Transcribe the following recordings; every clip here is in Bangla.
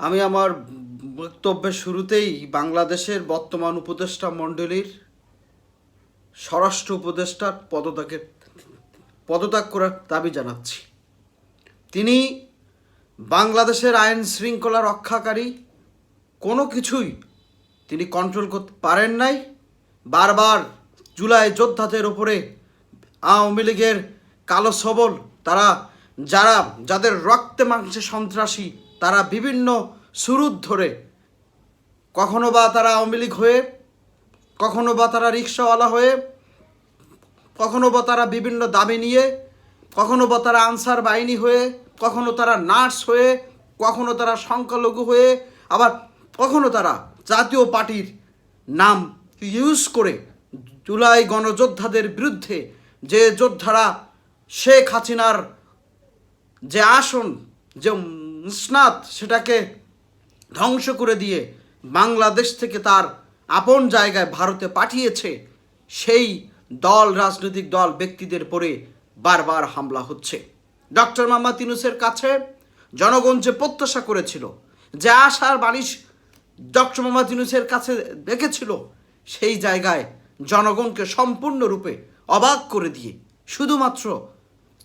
আমি আমার বক্তব্যের শুরুতেই বাংলাদেশের বর্তমান উপদেষ্টা মণ্ডলীর স্বরাষ্ট্র উপদেষ্টার পদত্যাগের পদত্যাগ করার দাবি জানাচ্ছি। তিনি বাংলাদেশের আইন শৃঙ্খলা রক্ষাকারী, কোনো কিছুই তিনি কন্ট্রোল করতে পারেন নাই। বারবার জুলাই যোদ্ধাদের ওপরে আওয়ামী লীগের কালো সবল, তারা যারা, যাদের রক্তে মাংসে সন্ত্রাসী, তারা বিভিন্ন সুরুত ধরে কখনো বা তারা আওয়ামী লীগ হয়ে, কখনো বা তারা রিক্সাওয়ালা হয়ে, কখনো বা তারা বিভিন্ন দাবি নিয়ে, কখনো বা তারা আনসার বাহিনী হয়ে, কখনো তারা নার্স হয়ে, কখনো তারা সংখ্যালঘু হয়ে, আবার কখনো তারা জাতীয় পার্টির নাম ইউজ করে জুলাই গণযোদ্ধাদের বিরুদ্ধে যে যোদ্ধারা শেখ হাসিনার যে আসন, যে মুসনাদ সেটাকে ধ্বংস করে দিয়ে বাংলাদেশ থেকে তার আপন জায়গায় ভারতে পাঠিয়েছে, সেই দল, রাজনৈতিক দল ব্যক্তিদের পরে বারবার হামলা হচ্ছে। ডক্টর মোহাম্মদ ইউনুসের কাছে জনগণ যে প্রত্যাশা করেছিল, যে আশার বাণিজ্য ডক্টর মোহাম্মদ ইউনুসের কাছে দেখেছিল, সেই জায়গায় জনগণকে সম্পূর্ণরূপে অবাক করে দিয়ে, শুধুমাত্র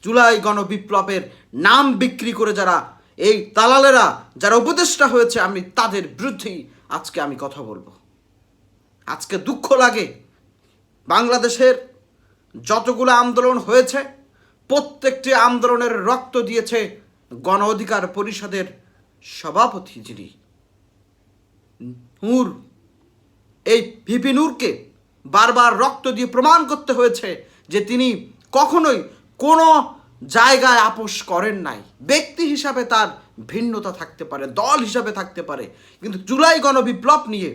জুলাই গণবিপ্লবের নাম বিক্রি করে যারা এই দালালেরা, যারা উপদেষ্টা হয়েছে, আমি তাদের বিরুদ্ধেই আজকে আমি কথা বলব। আজকে দুঃখ লাগে। বাংলাদেশের যতগুলো আন্দোলন হয়েছে, প্রত্যেকটি আন্দোলনের রক্ত দিয়েছে গণ অধিকার পরিষদের সভাপতি যিনি। নূর, এই ভিপি নূরকে বারবার রক্ত দিয়ে প্রমাণ করতে হয়েছে যে তিনি কখনোই কোনো জায়গায় আপোষ করেন নাই। ব্যক্তি হিসাবে তার ভিন্নতা থাকতে পারে, দল হিসাবে থাকতে পারে। কিন্তু জুলাই গণবিপ্লব নিয়ে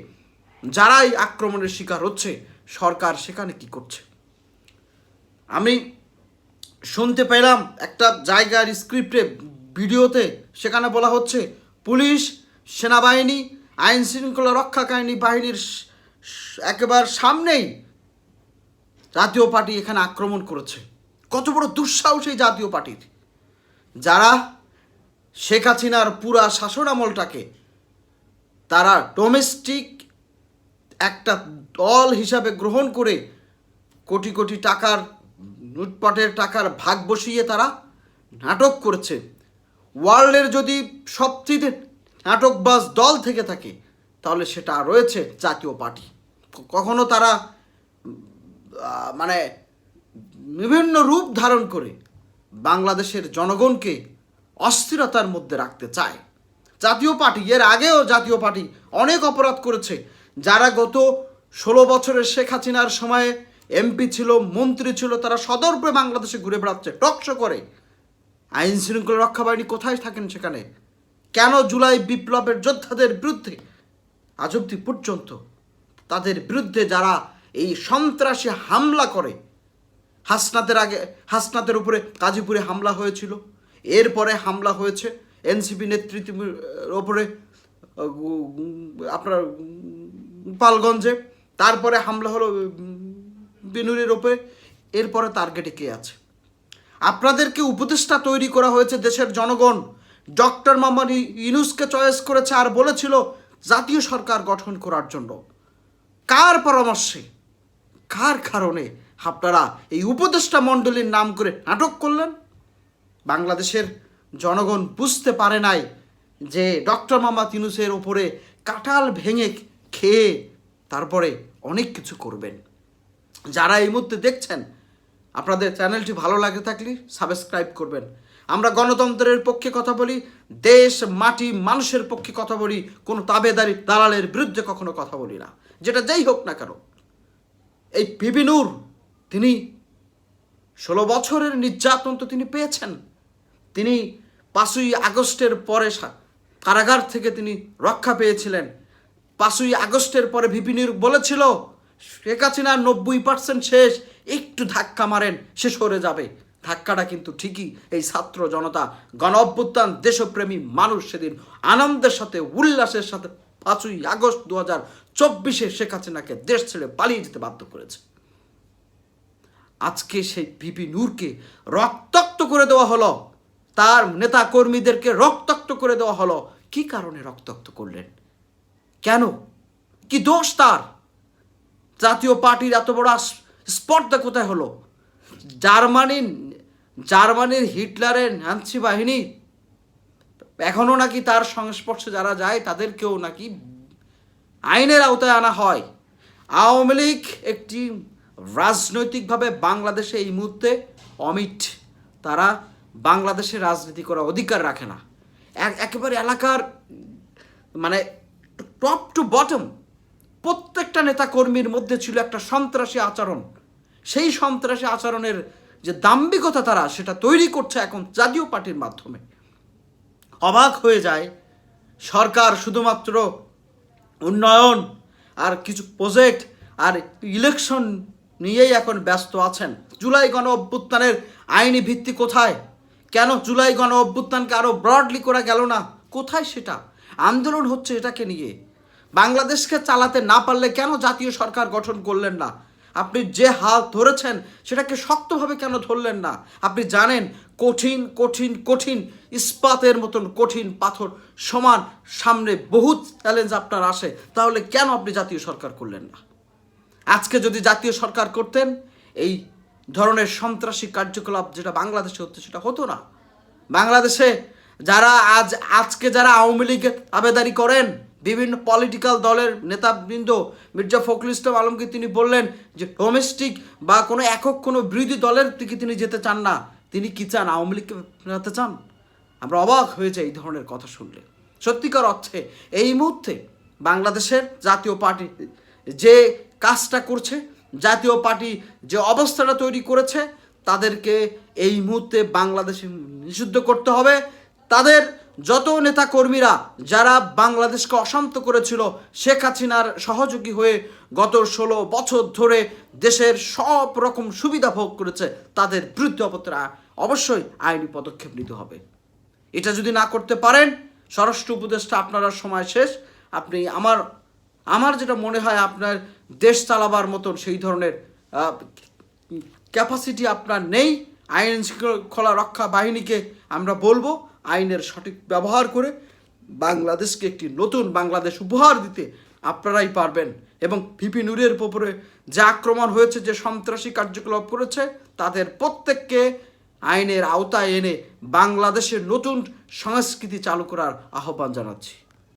যারাই আক্রমণের শিকার হচ্ছে, সরকার সেখানে কি করছে? আমি শুনতে পেলাম একটা জায়গার স্ক্রিপ্টে, ভিডিওতে সেখানে বলা হচ্ছে, পুলিশ, সেনাবাহিনী আইন শৃঙ্খলা রক্ষাকারিণী বাহিনীর একেবারে সামনেই জাতীয় পার্টি এখানে আক্রমণ করেছে। কত বড় দুঃসাহস এই জাতীয় পার্টির। যারা শেখ হাসিনার পুরা শাসন আমলটাকে তারা ডোমেস্টিক একটা দল হিসাবে গ্রহণ করে কোটি কোটি টাকার লুটপাটের টাকার ভাগ বসিয়ে তারা নাটক করেছে। ওয়ার্ল্ডের যদি সবচেয়ে নাটকবাজ দল থেকে থাকে, তাহলে সেটা রয়েছে জাতীয় পার্টি। কখনো তারা মানে বিভিন্ন রূপ ধারণ করে বাংলাদেশের জনগণকে অস্থিরতার মধ্যে রাখতে চায়। জাতীয় পার্টি, এর আগেও জাতীয় পার্টি অনেক অপরাধ করেছে। যারা গত ষোলো বছরের শেখ হাসিনার সময়ে এমপি ছিল, মন্ত্রী ছিল, তারা সদর্পে বাংলাদেশে ঘুরে বেড়াচ্ছে, টকশো করে। আইন শৃঙ্খলা রক্ষা বাহিনী কোথায় থাকেন সেখানে? কেন জুলাই বিপ্লবের যোদ্ধাদের বিরুদ্ধে, আজ অব্দি পর্যন্ত তাদের বিরুদ্ধে যারা এই সন্ত্রাসী হামলা করে হাসনাতের আগে, হাসনাতের উপরে গাজীপুরে হামলা হয়েছিল। এরপরে হামলা হয়েছে এনসিপি নেতৃত্বের ওপরে আপনার পালগঞ্জে তারপরে হামলা হলো বিনুরের ওপরে এরপরে টার্গেটে কে আছে? আপনাদেরকে উপদেষ্টা তৈরি করা হয়েছে দেশের জনগণ। ডক্টর মোহাম্মদ ইনুসকে চয়েস করেছে আর বলেছিল জাতীয় সরকার গঠন করার জন্য। কার পরামর্শে? কার কারণে? আপনারা এই উপদেষ্টা মণ্ডলীর নাম করে নাটক করলেন। বাংলাদেশের জনগণ বুঝতে পারে নাই যে ডক্টর মামা তিনুসের ওপরে কাঁঠাল ভেঙে খেয়ে তারপরে অনেক কিছু করবেন। যারা এই মুহূর্তে দেখছেন, আপনাদের চ্যানেলটি ভালো লাগে থাকলে সাবস্ক্রাইব করবেন। আমরা গণতন্ত্রের পক্ষে কথা বলি, দেশ, মাটি, মানুষের পক্ষে কথা বলি, কোনো তাবেদারি দালালের বিরুদ্ধে কখনো কথা বলি না। যেটা যাই হোক না কেন, এই বিপিনুর তিনি ষোলো বছরের নির্যাতন তো তিনি পেয়েছেন। তিনি পাঁচই আগস্টের পরে কারাগার থেকে তিনি রক্ষা পেয়েছিলেন। পাঁচই আগস্টের পরে ভিপিনির বলেছিল, শেখ হাসিনা নব্বই পার্সেন্ট শেষ, একটু ধাক্কা মারেন, সে সরে যাবে। ধাক্কাটা কিন্তু ঠিকই, এই ছাত্র জনতা, গণ অভ্যুত্থান, দেশপ্রেমী মানুষ সেদিন আনন্দের সাথে, উল্লাসের সাথে পাঁচই আগস্ট দু হাজার চব্বিশে শেখ হাসিনাকে দেশ ছেড়ে পালিয়ে যেতে বাধ্য করেছে। আজকে সেই ভিপি নূরকে রক্তাক্ত করে দেওয়া হলো। তার নেতা কর্মীদেরকে রক্তাক্ত করে দেওয়া হলো। কি কারণে রক্তাক্ত করলেন? কেন? কি দোষ তার? জাতীয় পার্টির এত বড় স্পর্ধা কোথায় হলো? জার্মানির জার্মানির হিটলারের নাৎসি বাহিনী? এখনও নাকি তার সংস্পর্শে যারা যায়, তাদেরকেও নাকি আইনের আওতায় আনা হয়। আওয়ামী লীগ একটি রাজনৈতিকভাবে বাংলাদেশে এই মুহূর্তে অমিট। তারা বাংলাদেশে রাজনীতি করার অধিকার রাখে না। এক- একেবারে এলাকার মানে টপ টু বটম প্রত্যেকটা নেতা কর্মীর মধ্যে ছিল একটা সন্ত্রাসী আচরণ। সেই সন্ত্রাসী আচরণের যে দাম্ভিকতা তারা, সেটা তৈরি করছে এখন জাতীয় পার্টির মাধ্যমে। অবাক হয়ে যায় সরকার শুধুমাত্র উন্নয়ন আর কিছু প্রজেক্ট আর ইলেকশন নিয়েই এখন ব্যস্ত আছেন। জুলাই গণ অভ্যুত্থানের আইনি ভিত্তি কোথায়? কেন জুলাই গণ অভ্যুত্থানকে আরও ব্রডলি করা গেল না? কোথায় সেটা? আন্দোলন হচ্ছে এটাকে নিয়ে। বাংলাদেশকে চালাতে না পারলে কেন জাতীয় সরকার গঠন করলেন না? আপনি যে হাল ধরেছেন, সেটাকে শক্তভাবে কেন ধরলেন না? আপনি জানেন, কঠিন কঠিন কঠিন, ইস্পাতের মতন কঠিন পাথর সমান সামনে বহুত চ্যালেঞ্জ আপনার আসে। তাহলে কেন আপনি জাতীয় সরকার করলেন না? আজকে যদি জাতীয় সরকার করতেন, এই ধরনের সন্ত্রাসী কার্যকলাপ যেটা বাংলাদেশে হচ্ছে সেটা হতো না। বাংলাদেশে যারা আজ, আজকে যারা আওয়ামী লীগের আবেদারি করেন, বিভিন্ন পলিটিক্যাল দলের নেতাবৃন্দ, মির্জা ফখরুল ইসলাম আলমকে তিনি বললেন যে ডোমেস্টিক বা কোনো একক কোনো বিরোধী দলের দিকে তিনি যেতে চান না। তিনি কি চান, আওয়ামী লীগকে ফেরাতে চান? আমরা অবাক হয়ে যাই এই ধরনের কথা শুনলে। সত্যিকার অর্থে এই মুহূর্তে বাংলাদেশের জাতীয় পার্টি যে কাজটা করছে, জাতীয় পার্টি যে অবস্থাটা তৈরি করেছে, তাদেরকে এই মুহূর্তে বাংলাদেশে নিষিদ্ধ করতে হবে। তাদের যত নেতা কর্মীরা যারা বাংলাদেশকে অশান্ত করেছিল, শেখ হাসিনার সহযোগী হয়ে গত ষোলো বছর ধরে দেশের সব রকম সুবিধা ভোগ করেছে, তাদের বিরুদ্ধে অপত্রা- অবশ্যই আইনি পদক্ষেপ নিতে হবে। এটা যদি না করতে পারেন, স্বরাষ্ট্র উপদেষ্টা, আপনার সময় শেষ। আপনি আমার আমার যেটা মনে হয় আপনার দেশ চালাবার মতন সেই ধরনের ক্যাপাসিটি আপনার নেই। আইন শৃঙ্খলা রক্ষা বাহিনীকে আমরা বলব আইনের সঠিক ব্যবহার করে বাংলাদেশকে একটি নতুন বাংলাদেশ উপহার দিতে আপনারাই পারবেন। এবং ভিপি নুরের উপরে যে আক্রমণ হয়েছে, যে সন্ত্রাসী কার্যকলাপ করেছে, তাদের প্রত্যেককে আইনের আওতায় এনে বাংলাদেশের নতুন সংস্কৃতি চালু করার আহ্বান জানাচ্ছি।